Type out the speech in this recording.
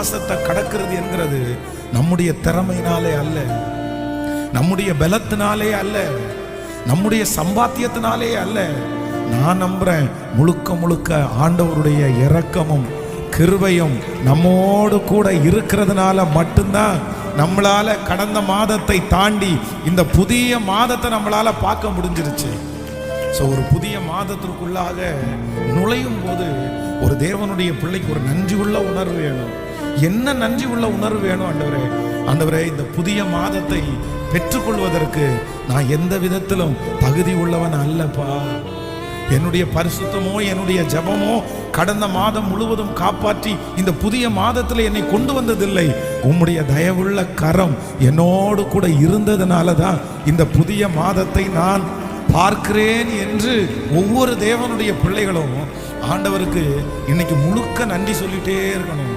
மாசத்தை கடக்கிறது என்கிறது நம்முடைய திறமையினாலே அல்ல. நம்முடைய பலத்தினாலே அல்ல. நம்முடைய சம்பாத்தியத்தினாலே அல்ல. நான் நம்புறேன் முழுக்க முழுக்க ஆண்டவருடைய இரக்கமும் கிருபையும் நம்மோடு கூட இருக்கிறதுனால மட்டும்தான் நம்மளால கடந்த மாதத்தை தாண்டி இந்த புதிய மாதத்தை நம்மளால பார்க்க முடிஞ்சிருச்சு. ஸோ ஒரு புதிய மாதத்திற்குள்ளாக நுழையும் போது ஒரு தேவனுடைய பிள்ளைக்கு ஒரு நன்றி உள்ள உணர்வு வேணும். என்ன நன்றி உள்ள உணர்வு வேணும் ஆண்டவரே. ஆண்டவரே இந்த புதிய மாதத்தை பெற்றுக்கொள்வதற்கு நான் எந்த விதத்திலும் தகுதி உள்ளவன் அல்லப்பா. என்னுடைய பரிசுத்தமோ என்னுடைய ஜெபமோ கடந்த மாதம் முழுவதும் காப்பாற்றி இந்த புதிய மாதத்தில் என்னை கொண்டு வந்ததில்லை. உம்முடைய தயவுள்ள கரம் என்னோடு கூட இருந்ததுனால தான் இந்த புதிய மாதத்தை நான் பார்க்கிறேன் என்று ஒவ்வொரு தேவனுடைய பிள்ளைகளும் ஆண்டவருக்கு இன்னைக்கு முழுக்க நன்றி சொல்லிட்டே இருக்கணும்.